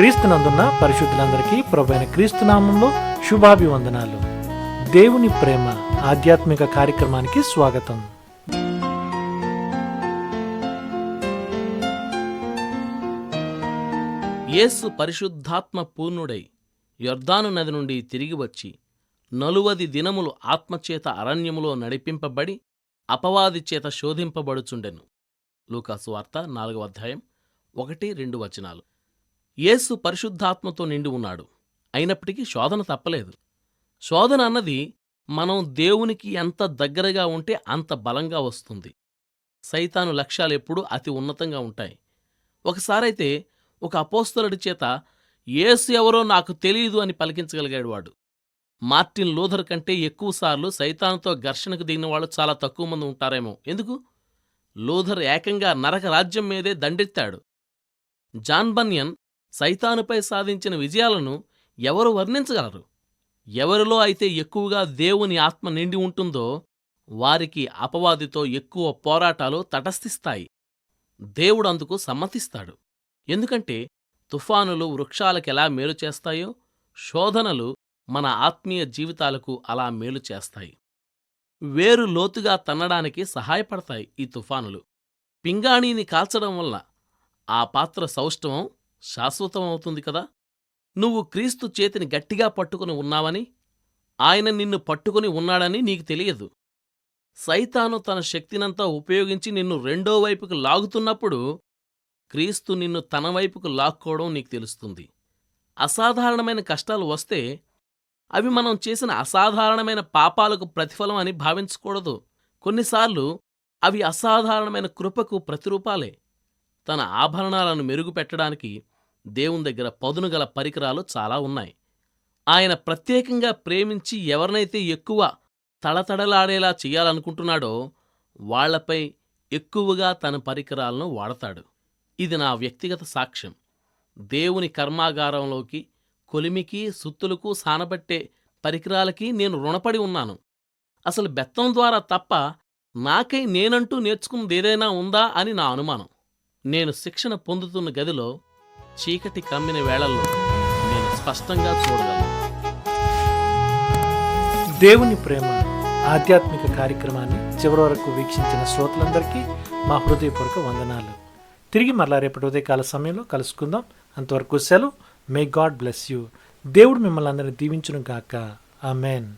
క్రీస్తునందున్న పరిశుద్ధులందరికీ ప్రభైన క్రీస్తునామంలో శుభాభివందనాలు. దేవుని ప్రేమ ఆధ్యాత్మిక కార్యక్రమానికి స్వాగతం. యేసు పరిశుద్ధాత్మ పూర్ణుడై యొర్దాను నది నుండి తిరిగి వచ్చి నలువది దినములు ఆత్మచేత అరణ్యములో నడిపింపబడి అపవాది చేత శోధింపబడుచుండెను. లూకాసు వార్త నాలుగవ అధ్యాయం ఒకటి రెండు వచనాలు. యేసు పరిశుద్ధాత్మతో నిండి ఉన్నాడు. అయినప్పటికీ శోధన తప్పలేదు. శోధన అన్నది మనం దేవునికి ఎంత దగ్గరగా ఉంటే అంత బలంగా వస్తుంది. సైతాను లక్ష్యాలెప్పుడూ అతి ఉన్నతంగా ఉంటాయి. ఒకసారైతే ఒక అపోస్తలుడి చేత ఏసు ఎవరో నాకు తెలియదు అని పలికించగలిగాడు వాడు. మార్టిన్ లూథర్ కంటే ఎక్కువసార్లు సైతానుతో ఘర్షణకు దిగిన వాళ్ళు చాలా తక్కువ మంది ఉంటారేమో. ఎందుకు? లూథర్ ఏకంగా నరక రాజ్యం మీదే దండెత్తాడు. జాన్ బన్యన్ సైతానుపై సాధించిన విజయాలను ఎవరు వర్ణించగలరు? ఎవరిలో అయితే ఎక్కువగా దేవుని ఆత్మ నిండి ఉంటుందో వారికి అపవాదితో ఎక్కువ పోరాటాలు తటస్థిస్తాయి. దేవుడు అందుకు సమ్మతిస్తాడు. ఎందుకంటే తుఫానులు వృక్షాలకెలా మేలు చేస్తాయో శోధనలు మన ఆత్మీయ జీవితాలకు అలా మేలు చేస్తాయి. వేరు లోతుగా తన్నడానికి సహాయపడతాయి ఈ తుఫానులు. పింగాణీని కాల్చడం వల్ల ఆ పాత్ర సౌష్ఠవం శాశ్వతమవుతుంది కదా? నువ్వు క్రీస్తు చేతిని గట్టిగా పట్టుకుని ఉన్నావని ఆయన నిన్ను పట్టుకుని ఉన్నాడని నీకు తెలియదు. సైతాను తన శక్తినంతా ఉపయోగించి నిన్ను రెండో వైపుకు లాగుతున్నప్పుడు క్రీస్తు నిన్ను తన వైపుకు లాక్కోవడం నీకు తెలుస్తుంది. అసాధారణమైన కష్టాలు వస్తే అవి మనం చేసిన అసాధారణమైన పాపాలకు ప్రతిఫలం అని భావించకూడదు. కొన్నిసార్లు అవి అసాధారణమైన కృపకు ప్రతిరూపాలే. తన ఆభరణాలను మెరుగుపెట్టడానికి దేవుని దగ్గర పదునుగల పరికరాలు చాలా ఉన్నాయి. ఆయన ప్రత్యేకంగా ప్రేమించి ఎవరినైతే ఎక్కువ తడతడలాడేలా చెయ్యాలనుకుంటున్నాడో వాళ్ళపై ఎక్కువగా తన పరికరాలను వాడతాడు. ఇది నా వ్యక్తిగత సాక్ష్యం. దేవుని కర్మాగారంలోకి కొలిమికి సుత్తులకు సానబట్టే పరికరాలకి నేను రుణపడి ఉన్నాను. అసలు బెత్తం ద్వారా తప్ప నాకై నేనంటూ నేర్చుకున్నదేదైనా ఉందా అని నా అనుమానం. నేను శిక్షణ పొందుతున్న గదిలో చీకటి కమ్మిన వేళల్లో నేను స్పష్టంగా చూడగలను. దేవుని ప్రేమ ఆధ్యాత్మిక కార్యక్రమాన్ని చివరి వరకు వీక్షించిన శ్రోతలందరికీ మా హృదయపూర్వక వందనాలు. తిరిగి మరలా రేపటి ఉదయకాల సమయంలో కలుసుకుందాం. అంతవరకు సెలవు. మే గాడ్ బ్లెస్ యూ దేవుడు మిమ్మల్ని అందరినీ దీవించును గాక. ఆమెన్